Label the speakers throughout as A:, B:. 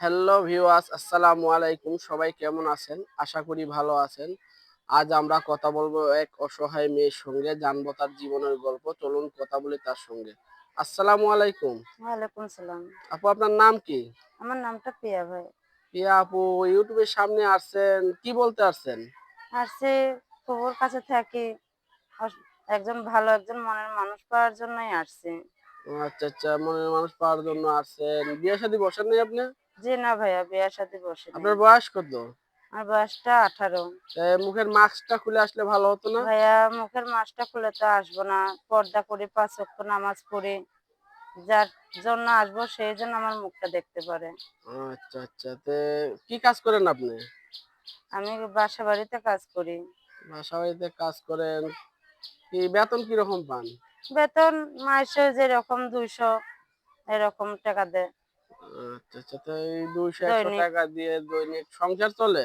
A: Hello viewers আসসালামু আলাইকুম। সবাই কেমন আছেন? আশা করি ভালো আছেন। আজ আমরা কথা বলব এক অসহায় মেয়ের সঙ্গে জানব তার জীবনের গল্প। চলুন কথা বলি তার সঙ্গে। আসসালামু আলাইকুম।
B: ওয়ালাইকুম সালাম
A: আপু আপনার নাম কি?
B: আমার নামটা পিয়া ভাই।
A: পিয়া আপু ইউটিউবের সামনে আসছেন কি বলতে আসছেন?
B: সে খবর কাছে থাকি। একজন ভালো একজন মনের মানুষ পাওয়ার জন্যই আসছে।
A: আচ্ছা আচ্ছা মনের মানুষ পাওয়ার জন্য আসছেন। বিয়ে শাদী বসেন নাই আপনি?
B: যে না ভাইয়া বিয়ার সাথে বসে
A: আপনার বয়স কত?
B: আমার বয়সটা আঠারো।
A: মুখের মাস্কটা খুলে আসলে ভালো হতো না?
B: ভাইয়া মুখের মাস্কটা খুলে তো আসব না। পর্দা করে পাঁচ ওয়াক্ত নামাজ পড়ে। যার জন্য আসব সেই জন্য আমার মুখটা দেখতে পারে।
A: আচ্ছা আচ্ছা। তে কি কাজ করেন আপনি?
B: আমি বাসা বাড়িতে কাজ করি।
A: বাসা বাড়িতে কাজ করেন। কি বেতন কীরকম পান?
B: বেতন মাসে যেরকম দুইশো এরকম টাকা দেয়।
A: আচ্ছা আচ্ছা তো দুইশো একশো
B: দৈনিক।
A: টাকা দিয়ে দৈনিক সংসার চলে?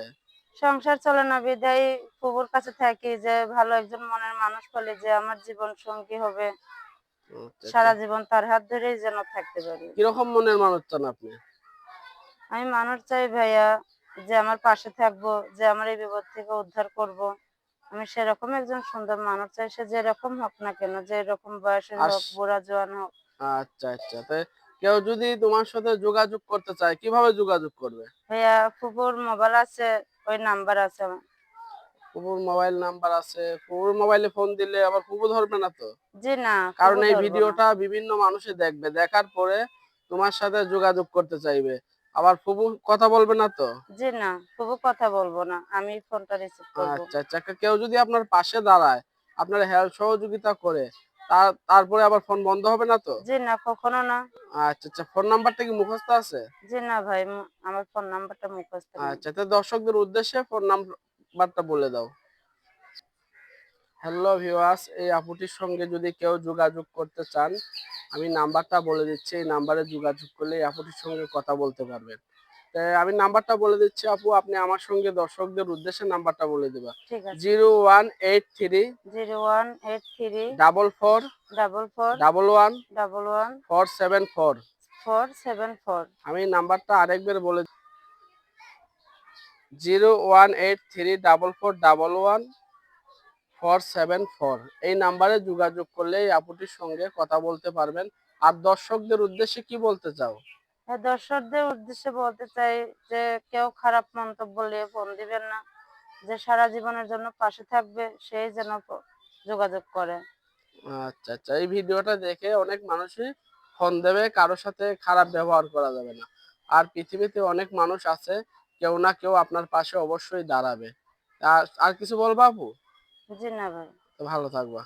B: সংসার চলে না কাছে থাকি যে ভালো একজন মনের মানুষ পেলে যে আমার জীবন সঙ্গী হবে।
A: আচ্ছা,
B: সারা
A: আচ্ছা।
B: জীবন তার হাত ধরেই যেন থাকতে পারি।
A: কীরকম মনের মানুষ চান আপনি?
B: আমি মানুষ চাই ভাইয়া যে আমার পাশে থাকব যে আমার এই বিপদ থেকে উদ্ধার করব। আমি সেরকম একজন সুন্দর মানুষ চাই সে যেরকম হোক না কেন যে এরকম বয়সের হোক বুড়া জোয়ান হোক।
A: আচ্ছা আচ্ছা তো কেউ যদি তোমার সাথে যোগাযোগ করতে চায় কীভাবে যোগাযোগ করবে?
B: ভাইয়া ফুপুর মোবাইল আছে ওই নাম্বার আছে আমার।
A: ফুপুর মোবাইল নাম্বার আছে। ফুপুর মোবাইলে ফোন দিলে আবার ফুপু ধরবে না তো?
B: জি না
A: কারণ এই ভিডিওটা বিভিন্ন মানুষে দেখবে দেখার পরে তোমার সাথে যোগাযোগ করতে চাইবে। আবার ফুপু কথা বলবে না তো?
B: জি না ফুপু কথা বলব না আমি ফোনটা রিসিভ করব।
A: আচ্ছা আচ্ছা। কেউ যদি আপনার পাশে দাঁড়ায় আপনার হেল্প সহযোগিতা করে তারপরে আবার ফোন বন্ধ হবে না তো?
B: জি না কখনো না।
A: আচ্ছা আচ্ছা ফোন নাম্বারটা কি মুখস্থ আছে?
B: জি না ভাই আমার ফোন নাম্বারটা মুখস্থ।
A: আচ্ছা তো দর্শকদের উদ্দেশ্যে ফোন নাম্বারটা বলে দাও। হ্যালো ভিউয়ার্স এই আপুটির সঙ্গে যদি কেউ যোগাযোগ করতে চান আমি নাম্বারটা বলে দিচ্ছি এই নাম্বারে যোগাযোগ করলে এই আপুটির সঙ্গে কথা বলতে পারবেন। আমি নাম্বারটা বলে দিচ্ছি আপু আপনি আমার সঙ্গে দর্শকদের উদ্দেশ্যে নাম্বারটা বলে দেবা zero one eight three
B: zero one eight three
A: double four
B: double four
A: double one
B: double one
A: four seven four.
B: Four seven four.
A: আমি নাম্বারটা আরেকবার বলে zero one eight three double four double one four seven four. এই নাম্বারে যোগাযোগ করলে এই আপুটির সঙ্গে কথা বলতে পারবেন। আর দর্শকদের উদ্দেশ্যে কি বলতে চাও?
B: দর্শকদের উদ্দেশ্যে বলতে চাই যে কেউ খারাপ মন্তব্য নিয়ে ফোন দিবেন না যে সারা জীবনের জন্য পাশে থাকবে সেই যেন যোগাযোগ করে।
A: আচ্ছা আচ্ছা এই ভিডিওটা দেখে অনেক মানুষই ফোন দেবে কারোর সাথে খারাপ ব্যবহার করা যাবে না। আর পৃথিবীতে অনেক মানুষ আছে কেউ না কেউ আপনার পাশে অবশ্যই দাঁড়াবে। আর আর কিছু বলবা আপু
B: জি না ভাই।
A: ভালো থাকবা।